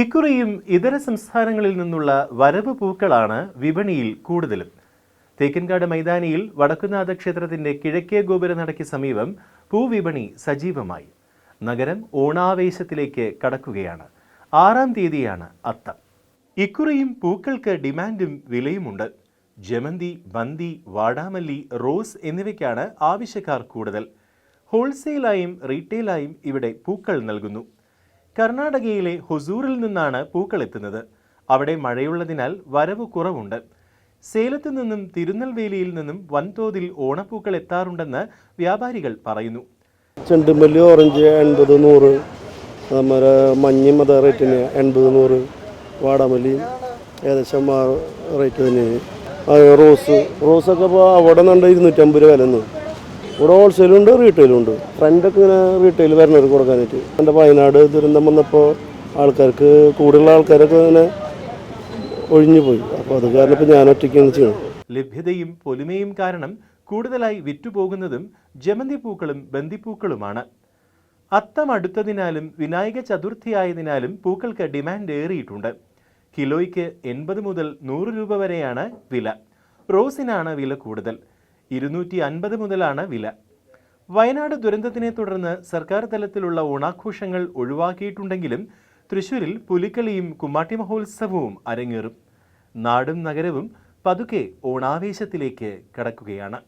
ഇക്കുറിയും ഇതര സംസ്ഥാനങ്ങളിൽ നിന്നുള്ള വരവ് പൂക്കളാണ് വിപണിയിൽ കൂടുതലും. തേക്കൻകാട് മൈതാനിയിൽ വടക്കുനാഥ ക്ഷേത്രത്തിന്റെ കിഴക്കേ ഗോപുര നടയ്ക്ക് സമീപം പൂവിപണി സജീവമായി. നഗരം ഓണാവേശത്തിലേക്ക് കടക്കുകയാണ്. ആറാം തീയതിയാണ് അത്തം. ഇക്കുറിയും പൂക്കൾക്ക് ഡിമാൻഡും വിലയുമുണ്ട്. ജമന്തി ബന്തി വാടാമല്ലി റോസ് എന്നിവയ്ക്കാണ് ആവശ്യക്കാർ കൂടുതൽ. ഹോൾസെയിലായും റീറ്റെയിലായും ഇവിടെ പൂക്കൾ നൽകുന്നു. കർണാടകയിലെ ഹുസൂറിൽ നിന്നാണ് പൂക്കൾ എത്തുന്നത്. അവിടെ മഴയുള്ളതിനാൽ വരവ് കുറവുണ്ട്. സേലത്തു നിന്നും തിരുനെൽവേലിയിൽ നിന്നും വൻതോതിൽ ഓണപ്പൂക്കൾ എത്താറുണ്ടെന്ന് വ്യാപാരികൾ പറയുന്നു. ചെണ്ടുമല്ലി ഓറഞ്ച് എൺപത് നൂറ് നമ്മുടെ മഞ്ഞ മത റേറ്റിന് എൺപത് നൂറ് വാടാമല്ലി ഏകദേശം റേറ്റ് തന്നെയാണ്. റോസ് റോസൊക്കെ ഇപ്പോൾ അവിടെ നിന്നുണ്ട് ഇരുന്നൂറ്റമ്പത് രൂപ വില നിന്ന് ഇവിടെ ഹോൾസെയിലും ഉണ്ട് റീറ്റെയിലും ഉണ്ട്. ഫ്രണ്ടൊക്കെ ഇങ്ങനെ റീറ്റെയിൽ വരണവർക്ക് കൊടുക്കാനായിട്ട്. എന്റെ വയനാട് ദുരന്തം വന്നപ്പോൾ ആൾക്കാർക്ക് കൂടുതലുള്ള ആൾക്കാരൊക്കെ ഇങ്ങനെ ഒഴിഞ്ഞു പോയി. അപ്പോൾ അത് കാരണം ഇപ്പോൾ ഞാൻ ഒറ്റയ്ക്കാണ് ചെയ്യണം ലഭ്യതയും പൊലിമയും കാരണം കൂടുതലായി വിറ്റുപോകുന്നതും ജമന്തി പൂക്കളും ബന്ദിപ്പൂക്കളുമാണ്. അത്തം അടുത്തതിനാലും വിനായക ചതുർത്ഥി ആയതിനാലും പൂക്കൾക്ക് ഡിമാൻഡ് ഏറിയിട്ടുണ്ട്. കിലോയ്ക്ക് എൺപത് മുതൽ നൂറ് രൂപ വരെയാണ് വില. റോസിനാണ് വില കൂടുതൽ. ഇരുന്നൂറ്റി അൻപത് മുതലാണ് വില. വയനാട് ദുരന്തത്തിനെ തുടർന്ന് സർക്കാർ തലത്തിലുള്ള ഓണാഘോഷങ്ങൾ ഒഴിവാക്കിയിട്ടുണ്ടെങ്കിലും തൃശൂരിൽ പുലിക്കളിയും കുമ്മാട്ടി മഹോത്സവവും അരങ്ങേറും. നാടും നഗരവും പതുക്കെ ഓണാവേശത്തിലേക്ക് കടക്കുകയാണ്.